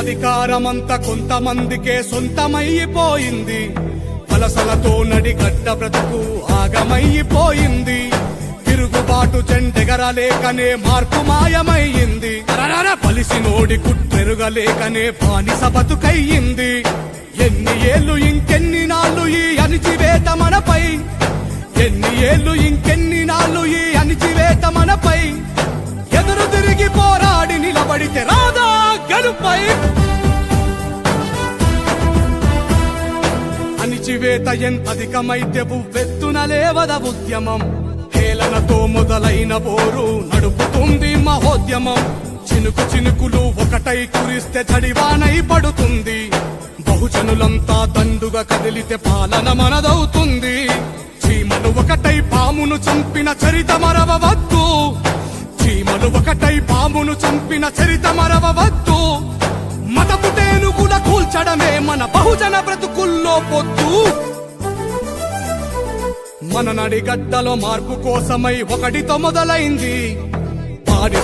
అధికారమంతా కొంతమందికే సొంతమైపోయింది. వలసలతో నడిగడ్డ బ్రతుకు ఆగమైపోయింది. తిరుగుబాటు చెండెగరలేకనే మార్పు మాయమయ్యింది పలిసి నోడి కుట్టెరుగలేకనే బానిస బతుకయ్యింది. ఎన్ని ఏళ్ళు ఇంకెన్ని నాళ్ళు ఈ అణిచివేత మనపై? ఎన్ని ఏళ్ళు ఇంకెన్ని గెలుపై అణిచివేత ఎంతధికమైతే ఉవ్వెత్తున లేవద ఉద్యమం. హేళనతో మొదలైన పోరు నడుపుతుంది మహోద్యమం. చినుకు చినుకులు ఒకటై కురిస్తే చడివానై పడుతుంది. బహుజనులంతా దండుగా కదిలితే పాలన మనదవుతుంది. చీమలు ఒకటై పామును చంపిన చరిత మరవవద్దు. చీమలు ఒకటై పామును చంపిన చరిత మరవవద్దు. మన బహుజన బ్రతుకుల్లో పొద్దు. మన నడిగడ్డలో మార్పు కోసమై ఒకటితో మొదలైంది. పాడి